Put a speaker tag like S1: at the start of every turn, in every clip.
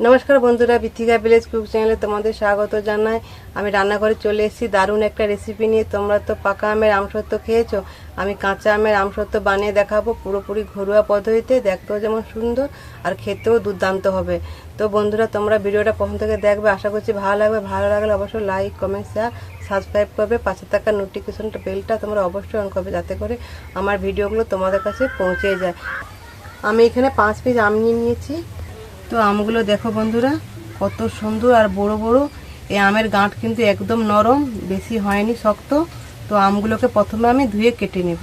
S1: নমস্কার বন্ধুরা, Bithika village cook চ্যানেলে তোমাদের স্বাগত জানাই। আমি রান্নাঘরে চলে এসেছি। দারুণ একটা রেসিপি নিয়ে তোমরা তো পাকা আমের আমসত্ব খেয়েছো। আমি কাঁচা আমের আমসত্ব বানিয়ে দেখাবো পুরোপুরি ঘরোয়া পদ্ধতিতে। দেখতেও যেমন সুন্দর আর খেতেও দুর্দান্ত হবে। তো বন্ধুরা, তোমরা ভিডিওটা প্রথম থেকে দেখবে। আশা করছি ভালো লাগবে। ভালো লাগলে অবশ্যই লাইক কমেন্ট শেয়ার সাবস্ক্রাইব করবে। পাশে থাকা নোটিফিকেশনটা বেলটা তোমরা অবশ্যই অন করবে যাতে করে আমার ভিডিওগুলো তোমাদের কাছে পৌঁছে যায়। আমি এখানে পাঁচ পিস আম নিয়ে নিয়েছি। তো আমগুলো দেখো বন্ধুরা, কত সুন্দর আর বড় বড়। এই আমের গাঁট কিন্তু একদম নরম, বেশি হয়নি শক্ত। তো আমগুলোকে প্রথমে আমি ধুয়ে কেটে নেব।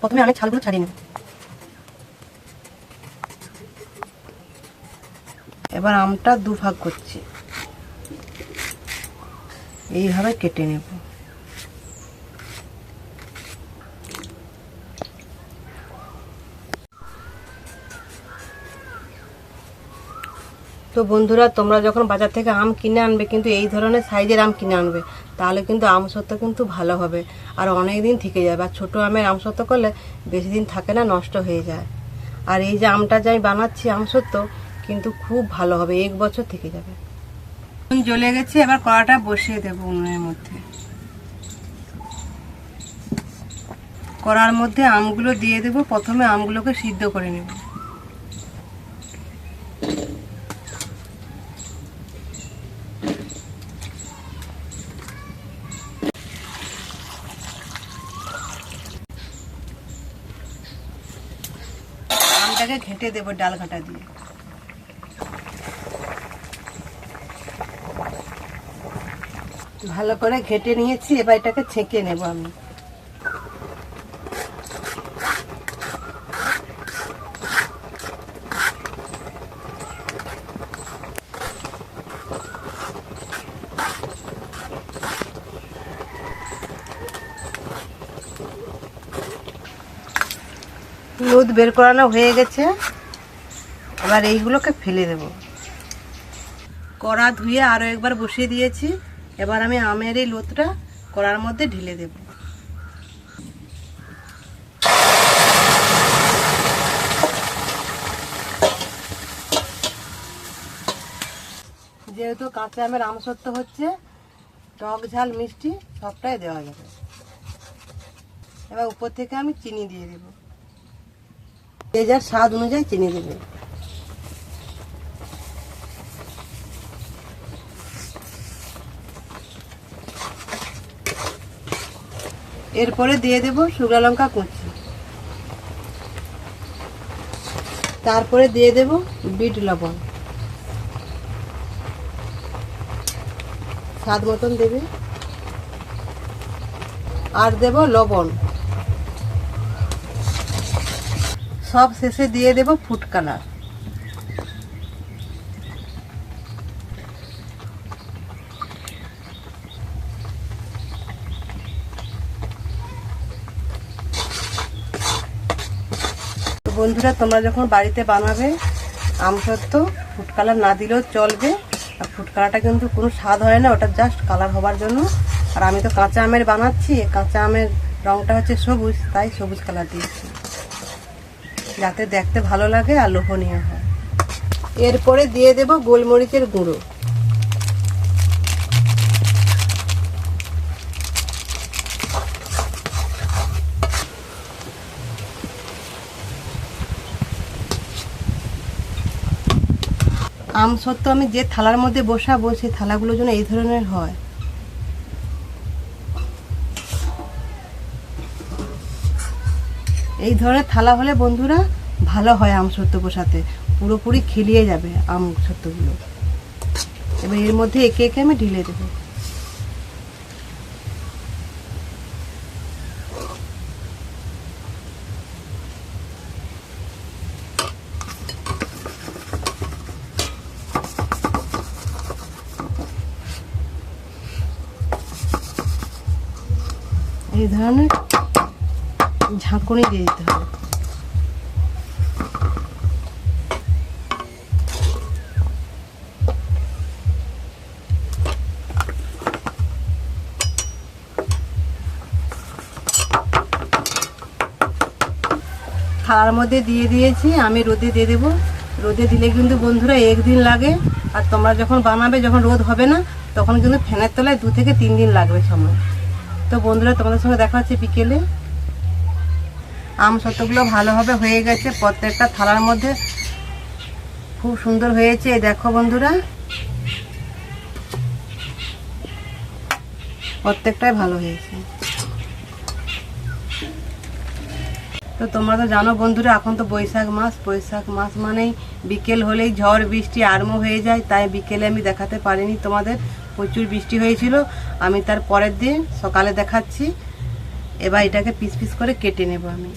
S1: প্রথমে আমি ছালগুলো ছাড়িয়ে নেব। এবার আমটা দু ভাগ করছি। এইভাবে কেটে নেব। তো বন্ধুরা, তোমরা যখন বাজার থেকে আম কিনে আনবে, কিন্তু এই ধরনের সাইজের আম কিনে আনবে, তাহলে কিন্তু আম সত্য কিন্তু ভালো হবে। আর অনেক দিন থেকে যাবে। আর ছোটো আমের আম সত্য করলে বেশি দিন থাকে না, নষ্ট হয়ে যায়। আর এই যে আমটা যাই বানাচ্ছি আম সত্য কিন্তু খুব ভালো হবে, এক বছর থেকে যাবে। জ্বলে গেছে, এবার কড়াটা বসিয়ে দেবো উনুনের মধ্যে। কড়ার মধ্যে আমগুলো দিয়ে দেবো। প্রথমে আমগুলোকে সিদ্ধ করে নেব। আমটাকে ঘেটে দেবো ডাল ঘাটা দিয়ে। ভালো করে ঘেটে নিয়েছি, এবার এটাকে ছেঁকে নেব আমি। দুধ বের করানো হয়ে গেছে। এবার এইগুলোকে ফেলে দেব। কড়া ধুয়ে আরও একবার বসিয়ে দিয়েছি। এবার আমি আমের এই লোতটা কড়ার মধ্যে ঢেলে দেব। যেহেতু কাঁচা আমের আমসত্ব হচ্ছে, টক ঝাল মিষ্টি সবটাই দেওয়া যাবে। এবার উপর থেকে আমি চিনি দিয়ে দেবো। যে যার স্বাদ অনুযায়ী চিনি দেবে। এরপরে দিয়ে দেব শুকনো লঙ্কা কুচি। তারপরে দিয়ে দেব বিট লবণ। স্বাদ মতন দেবে। আর দেব লবণ। সব শেষে দিয়ে দেব ফুড কালার বন্ধুরা, তোমরা যখন বাড়িতে বানাবে, আম সত্য ফুড কালার না দিলেও চলবে। আর ফুড কালারটা কিন্তু কোনো স্বাদ হয় না, ওটা জাস্ট কালার হবার জন্য। আর আমি তো কাঁচা আমের বানাচ্ছি কাঁচা আমের রংটা হচ্ছে সবুজ, তাই সবুজ কালার দিয়েছি। যাতে দেখতে ভালো লাগে আর লোভনীয় হয়। এরপরে দিয়ে দেব গোলমরিচের গুঁড়ো। আম সত্য আমি যে থালার মধ্যে বসাবো, সেই থালাগুলো যেন এই ধরনের হয়। এই ধরনের থালা হলে বন্ধুরা ভালো হয় আম সত্য বসাতে পুরোপুরি খেলিয়ে যাবে আম সত্যগুলো। এবার এর মধ্যে একে একে আমি ঢিলে দেবো। এই ধরনের ঝাঁকুনি দিয়ে দিতে হবে। থালার মধ্যে দিয়ে দিয়েছি, আমি রোদে দিয়ে দেবো। রোদে দিলে কিন্তু বন্ধুরা একদিন লাগে, আর তোমরা যখন বানাবে, যখন রোদ হবে না, তখন কিন্তু ফ্যানের তলায় দু থেকে তিন দিন লাগবে সময়। তো বন্ধুরা, তোমাদের সঙ্গে দেখা হচ্ছে বিকেলে। আম সত্যগুলো ভালোভাবে হয়ে গেছে, প্রত্যেকটা থালার মধ্যে। খুব সুন্দর হয়েছে দেখো বন্ধুরা। প্রত্যেকটাই ভালো হয়েছে। তো তোমরা তো জানো বন্ধুরা, এখন তো বৈশাখ মাস। বৈশাখ মাস মানেই বিকেল হলেই ঝড়, বৃষ্টি, আরম্ভ হয়ে যায়। তাই বিকেলে আমি দেখাতে পারিনি তোমাদের। প্রচুর বৃষ্টি হয়েছিল। আমি তার পরের দিন সকালে দেখাচ্ছি। এবার এটাকে পিস পিস করে কেটে নেব আমি।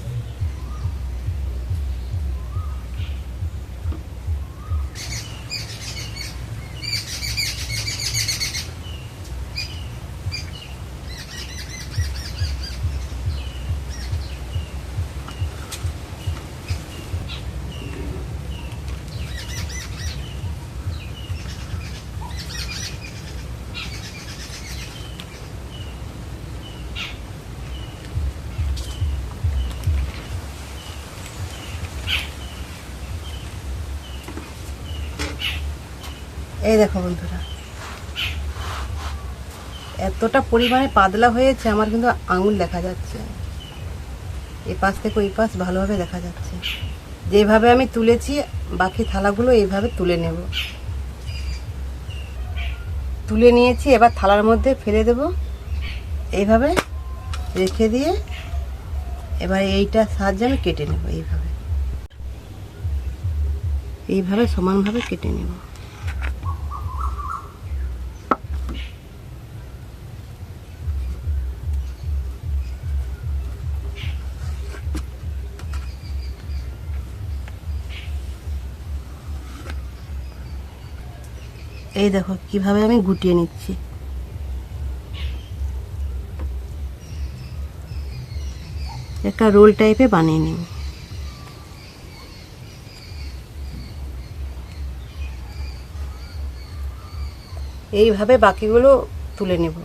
S1: এই দেখো বন্ধুরা। এতটা পরিমাণে পাতলা হয়েছে, আমার কিন্তু আঙুল দেখা যাচ্ছে। এই পাশ থেকে ওই পাশ ভালোভাবে দেখা যাচ্ছে। যেভাবে আমি তুলেছি, বাকি থালাগুলো এইভাবে তুলে নেব। তুলে নিয়েছি, এবার থালার মধ্যে ফেলে দেব। এইভাবে রেখে দিয়ে এবার এইটার সাহায্যে আমি কেটে নেব এইভাবে। এইভাবে সমানভাবে কেটে নেব। এই দেখো, কীভাবে আমি গুটিয়ে নিচ্ছি। একটা রোল টাইপে বানিয়ে নিব এইভাবে বাকিগুলো তুলে নেব।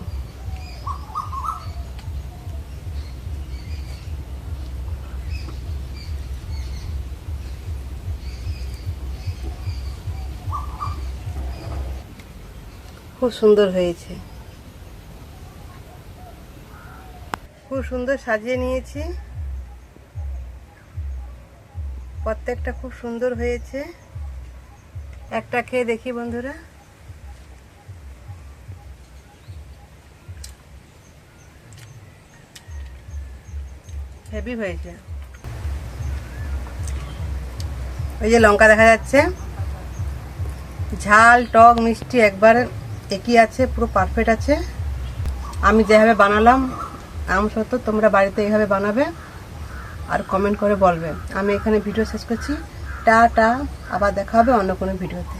S1: খুব সুন্দর হয়েছে। খুব সুন্দর সাজিয়ে নিয়েছি। প্রত্যেকটা খুব সুন্দর হয়েছে। একটা খেয়ে দেখি বন্ধুরা। হেভি হয়েছে। ওই যে লঙ্কা দেখা যাচ্ছে। ঝাল, টক, মিষ্টি একবার একই আছে? পুরো পারফেক্ট আছে। আমি যেভাবে বানালাম, আম সত্য তোমরা বাড়িতে এইভাবে বানাবে আর কমেন্ট করে বলবে। আমি এখানে ভিডিও শেষ করছি। টা টা আবার দেখা হবে অন্য কোনো ভিডিওতে